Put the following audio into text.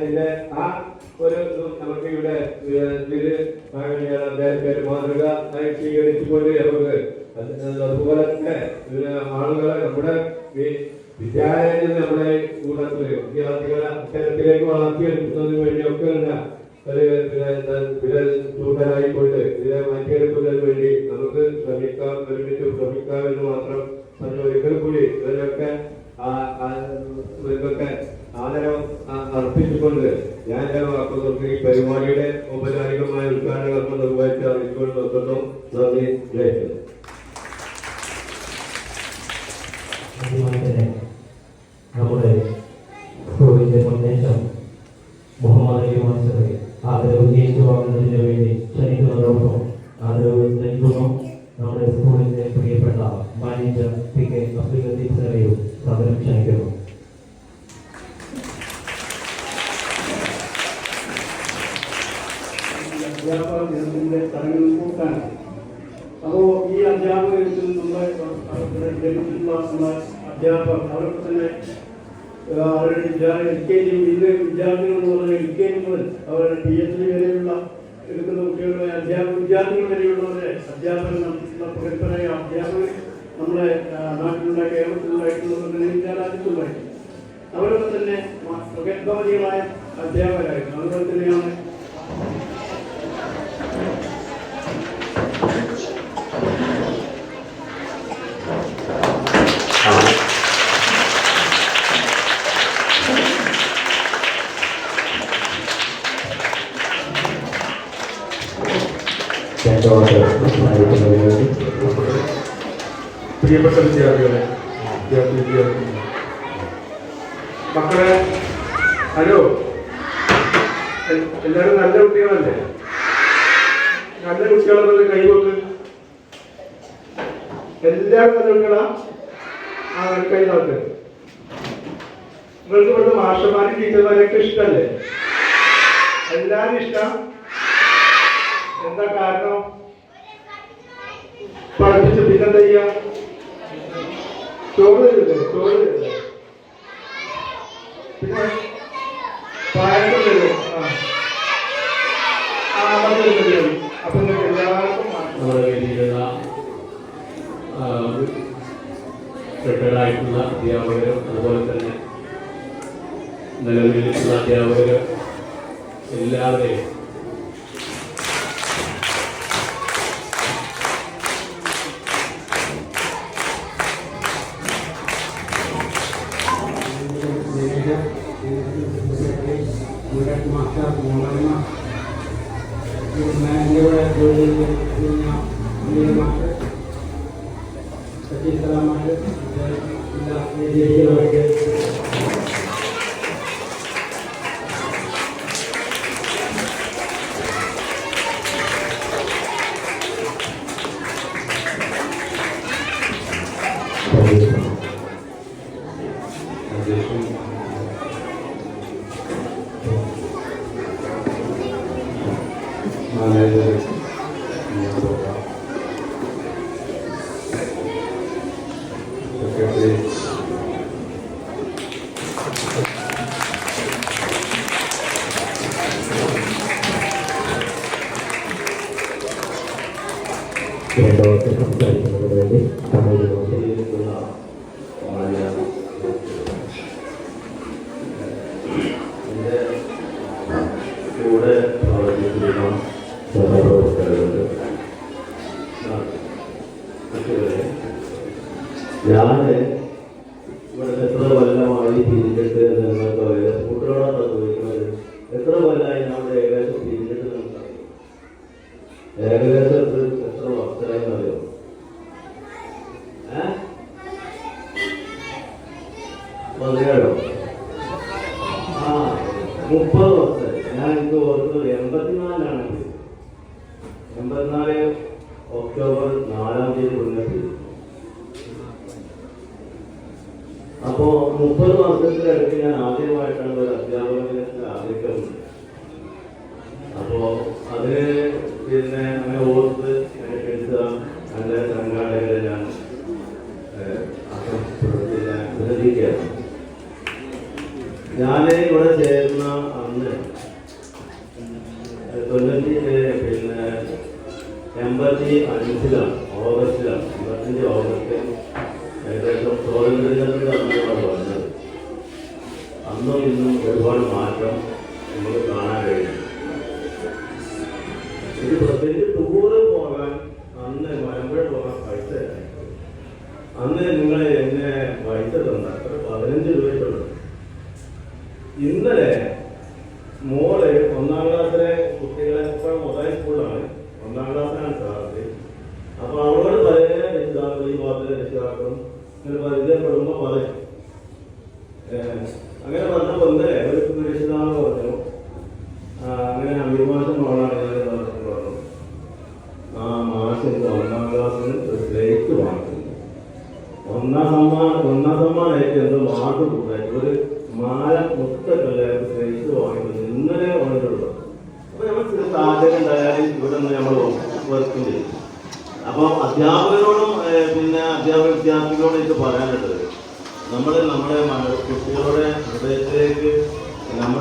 ഇതിന്റെ ആ ഒരു നമുക്ക് ഇവിടെ ഇതിൽ ഭാഗിയാണ് അദ്ദേഹത്തെ ഒരു മാതൃക സ്വീകരിച്ചുകൊണ്ട് നമുക്ക് അതുപോലെ തന്നെ ആളുകളെ നമ്മുടെ വി- വിദ്യാലയത്തിൽ നമ്മുടെ കൂട്ടത്തിൽ വിദ്യാർത്ഥികളെ അക്ഷരത്തിലേക്ക് വളർത്തിയെടുക്കുന്നതിന് വേണ്ടിയൊക്കെ ഉള്ള ഒരു വിരൽ ചൂണ്ടലായിക്കൊണ്ട് ഇതിനെ മാറ്റിയെടുക്കുന്നതിന് വേണ്ടി നമുക്ക് ശ്രമിക്കാം ഒരുമിച്ച് ശ്രമിക്കാം എന്ന് മാത്രം പറഞ്ഞു ഒരിക്കൽ കൂടി ഇതിനൊക്കെ ആ- ആ- ഇവർക്കൊക്കെ അർപ്പിച്ചുകൊണ്ട് ഞാൻ എന്റെ വാക്കുകൾക്ക് ഈ പരിപാടിയുടെ ഔപചാരികമായ ഉദ്ഘാടന കർമ്മം നിർവഹിച്ച് അറിയിച്ചുകൊണ്ട് നിർത്തുന്നു. നന്ദി. ജയിക്കുന്നു നമ്മുടെ സ്കൂളിന്റെ മുന്നേറ്റം മുഹമ്മദ് മാസ്റ്ററെ ആദരവ് ജയിച്ചു വേണ്ടി ക്ഷണിക്കുന്നതോടൊപ്പം ആദരവ് നൽകുന്നു നമ്മുടെ സ്കൂളിന്റെ പ്രിയപ്പെട്ട manager P K Abdul Latheef സാറെയും സാദരം ക്ഷണിക്കുന്നു അധ്യാപക ദിനത്തിന്റെ ചടങ്ങിൽ കൂട്ടാണ്. അപ്പോൾ ഈ അധ്യാപകരിൽ നമ്മുടെ നമ്മുടെ അധ്യാപകർ അവർക്ക് തന്നെ അവരുടെ കെ ജി ഇന്ന് വിദ്യാർത്ഥികൾ എന്ന് പറഞ്ഞാൽ എൽ കെ ജി മുതൽ അവരുടെ പി എച്ച് ഡി വരെയുള്ള എടുക്കുന്ന കുട്ടികളുടെ അധ്യാപക വിദ്യാർത്ഥികൾ വരെയുള്ളവരെ അധ്യാപകർ നടത്തുന്ന പ്രഗത്ഭരായ അധ്യാപകർ നമ്മുടെ നാട്ടിലുള്ള കേരളത്തിലുണ്ടായിട്ടുള്ള ഇന്ത്യ രാജ്യത്തുണ്ടായിട്ടുണ്ട് അവരൊക്കെ തന്നെ പ്രഗത്ഭമതികളായ അധ്യാപകരായിരുന്നു അതുപോലെ തന്നെയാണ് രണ്ട് വാക്കുകൾ വേണ്ടി പ്രിയപ്പെട്ട മക്കളെ ഹലോ. എല്ലാവരും നല്ല കുട്ടികളല്ലേ? നല്ല കുട്ടികളെ കൈകൊണ്ട് എല്ലാവരും നല്ല കുട്ടികളാ? ആ ഒരു കൈ നോക്ക്. നിങ്ങൾക്ക് ഇവിടുത്തെ മാഷന്മാരും ടീച്ചർമാരെയൊക്കെ ഇഷ്ടമല്ലേ എല്ലാവരും ഇഷ്ടം? എന്താ കാരണം? പഠിപ്പിച്ച് പിന്നെന്താ ചെയ്യാ? ചോറ് തരില്ലേ? പിന്നെ പായസം ആ. മതി അപ്പൊ നിങ്ങൾക്ക് എല്ലാവർക്കും റിട്ടയർഡായിട്ടുള്ള അധ്യാപകരും അതുപോലെ തന്നെ നിലവിലുള്ള അധ്യാപകരും എല്ലാവരെയും അധ്യക്ഷൻ മാനേജർ സെക്രട്ടറി സംസാരിക്കുന്നതിന് വേണ്ടി സമയം ഇതിലുള്ള മാന്യ എന്റെ കൂടെ പ്രവർത്തിക്കുന്ന സഹപ്രവർത്തകരുണ്ട് കുട്ടികളെ ഞാൻ ഇവിടെ എത്ര കൊല്ലമായി തിരിഞ്ഞിട്ട് എന്ന് നിങ്ങൾക്ക് അറിയാം കുട്ടികളോടാണ് ചോദിക്കുന്നത് എത്ര കൊല്ലമായി നമ്മുടെ ഏകദേശം തിരിഞ്ഞിട്ട് നമുക്കറിയാം ഏകദേശം എത്ര വർഷമായി അറിയോ പതിനേഴോ? ആ മുപ്പത് വർഷമായി. ഞാൻ എനിക്ക് ഓർക്കുന്നത് എൺപത്തിനാലിലാണ് ഇത്. എൺപത്തിനാല് ഒക്ടോബർ നാലാം തീയതി മുന്നോട്ട് അപ്പോ മുപ്പത് മാസത്തിനടുത്ത് ഞാൻ ആദ്യമായിട്ടാണ് ഒരു അധ്യാപകനെ ആഗ്രഹിക്കുന്നത് അപ്പോ അതിന് പിന്നെ അങ്ങനെ ഓർത്ത് നല്ല സംഘാടകരെ ഞാൻ ഞാൻ ഇവിടെ ചേർന്ന അന്ന് ഇരുപത്തി അഞ്ചിലാണ് ഓഗസ്റ്റിലാണ് ഇരുപത്തഞ്ച് ഓഗസ്റ്റ് ഏകദേശം സ്വാതന്ത്ര്യദിനത്തിന്റെ അന്നാണ് വന്നത് അന്നും ഇന്നും ഒരുപാട് മാറ്റം നമുക്ക് കാണാൻ കഴിയും ഇത് പ്രത്യേകിച്ച് ടൂറ് പോകാൻ അന്ന് മലമ്പുഴ പോകാൻ പൈസ. അന്ന് നിങ്ങൾ എന്നെ പൈസ തന്ന പതിനഞ്ച് രൂപയുള്ളൂ ഇന്നലെ മോൾ ഒന്നാം ക്ലാസ്സിലെ കുട്ടികളെ ഇപ്പോഴും മൊബൈൽ സ്കൂളാണ് ഒന്നാം ക്ലാസ്സിലാണ് ക്ലാസ് അപ്പൊ അവളോട് പല രക്ഷിതാക്കൾ ഈ വാർത്തയിലെ രക്ഷിതാക്കളും ഇങ്ങനെ പരിചയപ്പെടുമ്പോ പറയും. അങ്ങനെ പറഞ്ഞപ്പോ ഇന്നലെ ഒരു രക്ഷിതാവ് പറഞ്ഞു. അങ്ങനെ അഭിമാഷം മോളാണ് ഞാൻ പറഞ്ഞപ്പോൾ പറഞ്ഞു. ആ മാഷിന്റെ ഒന്നാം ക്ലാസ്സിന് ഒരു പ്ലേറ്റ് വാങ്ങുന്നു ഒന്നാം സമ്മാനം ഒന്നാം സമ്മാനമായിട്ട് എന്തോ മാർക്ക് കൂട്ടായിട്ട് ഒരു മാല മുത്തക്കല്ല പ്ലേറ്റ് വാങ്ങിക്കുന്നു ഇന്നലെ വന്നിട്ടുള്ളൂ അപ്പൊ നമ്മൾ സാധ്യത ഉണ്ടായാലും ഇവിടെ നിന്ന് നമ്മൾ വർക്കും ചെയ്തു അപ്പൊ അധ്യാപകരോടും പിന്നെ അധ്യാപക വിദ്യാർത്ഥികളോടും എനിക്ക് പറയാനുള്ളത്. നമ്മൾ നമ്മുടെ കുട്ടികളുടെ ഹൃദയത്തിലേക്ക് നമ്മൾ